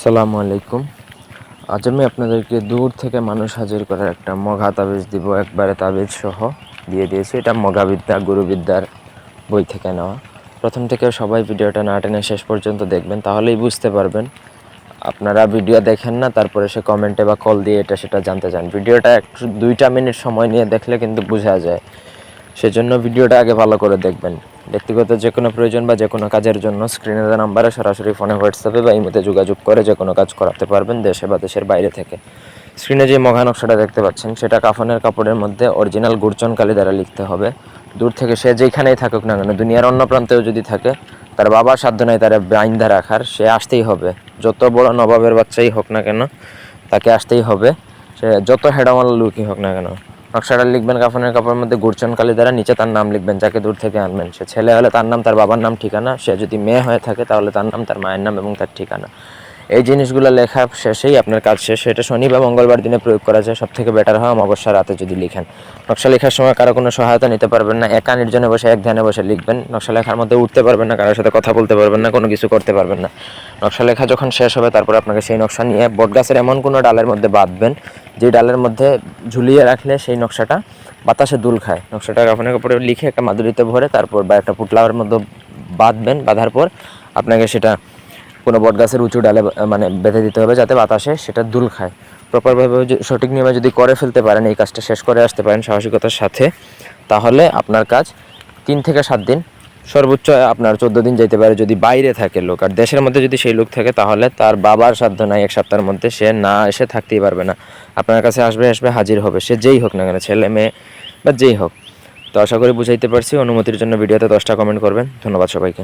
আসসালামু আলাইকুম। আজ আমি আপনাদেরকে দূর থেকে মানুষ হাজির করার একটা মঘা তাবিজ দিব, একবারে তাবিজ সহ দিয়ে দিয়েছি। এটা মঘাবিদ্যা গুরুবিদ্যার বই থেকে নেওয়া। প্রথম থেকে সবাই ভিডিওটা না টেনে শেষ পর্যন্ত দেখবেন, তাহলেই বুঝতে পারবেন। আপনারা ভিডিও দেখেন না, তারপরে সে কমেন্টে বা কল দিয়ে এটা সেটা জানতে চান। ভিডিওটা একটু দুইটা মিনিট সময় নিয়ে দেখলে কিন্তু বোঝা যায়। সেজন্য ভিডিওটা আগে ভালো করে দেখবেন। ব্যক্তিগত যে কোনো প্রয়োজন বা যে কোনো কাজের জন্য স্ক্রিনে দেওয়া নাম্বারে সরাসরি ফোনে হোয়াটসঅ্যাপে বা ইমোতে যোগাযোগ করে যে কোনো কাজ করাতে পারবেন দেশে বা দেশের বাইরে থেকে। স্ক্রিনে যে মঘা নকশাটা দেখতে পাচ্ছেন, সেটা কাফনের কাপড়ের মধ্যে অরিজিনাল গুরচন কালি দ্বারা লিখতে হবে। দূর থেকে সে যেখানেই থাকুক না কেন, দুনিয়ার অন্য প্রান্তেও যদি থাকে, তার বাবার সাধ্য নাই তার বাইন্দা রাখার, সে আসতেই হবে। যত বড় নবাবের বাচ্চাই হোক না কেন, তাকে আসতেই হবে। সে যত হেডামাল লুকি হোক না কেন নকশাটা লিখবেন কাফনের কাপড়ের মধ্যে গুরচন কালী দ্বারা, নিচে তার নাম লিখবেন, যাকে দূর থেকে আনবেন। সে ছেলে হলে তার নাম, তার বাবার নাম, ঠিকানা। সে যদি মেয়ে হয়ে থাকে, তাহলে তার নাম, তার মায়ের নাম এবং তার ঠিকানা। এই জিনিসগুলো লেখা শেষেই আপনার কাজ শেষ। এটা শনি বা মঙ্গলবার দিনে প্রয়োগ করা যায়। সব থেকে বেটার হয় অমাবস্যা রাতে যদি লিখেন। নকশা লেখার সময় কারও কোনো সহায়তা নিতে পারবেন না। একা নির্জনে বসে, এক ধ্যানে বসে লিখবেন। নকশা লেখার মধ্যে উঠতে পারবেন না, কারোর সাথে কথা বলতে পারবেন না, কোনো কিছু করতে পারবেন না। নকশা লেখা যখন শেষ হবে, তারপর আপনাকে সেই নকশা নিয়ে বটগাছের এমন কোনো ডালের মধ্যে বাঁধবেন, যে ডালের মধ্যে ঝুলিয়ে রাখলে সেই নকশাটা বাতাসে দুল খায়। নকশাটা কাফনের কাপড়ে লিখে একটা মাদুরিতে ভরে তারপর বা একটা পুটলার মধ্যে বাঁধবেন, বাঁধার পর আপনাকে সেটা কোনো বটগাছের উঁচু ডালে মানে বেঁধে দিতে হবে, যাতে বাতাসে সেটা দুল খায়। প্রপারভাবে সঠিক নিয়মে যদি করে ফেলতে পারেন, এই কাজটা শেষ করে আসতে পারেন সাহসিকতার সাথে, তাহলে আপনার কাজ তিন থেকে সাত দিন সর্বোচ্চ আপনার চোদ্দ দিন যেতে পারে যদি বাইরে থাকে লোক। আর দেশের মধ্যে যদি সেই লোক থাকে, তাহলে তার বাবার সাধ্য নাই এক সপ্তাহের মধ্যে সে না এসে থাকতেই পারবে না। আপনার কাছে আসবে আসবে, হাজির হবে। সে যেই হোক না কেন, ছেলে, মেয়ে বা যেই হোক। তো আশা করি বুঝাইতে পারছি। অনুমতির জন্য ভিডিওতে দশটা কমেন্ট করবেন। ধন্যবাদ সবাইকে।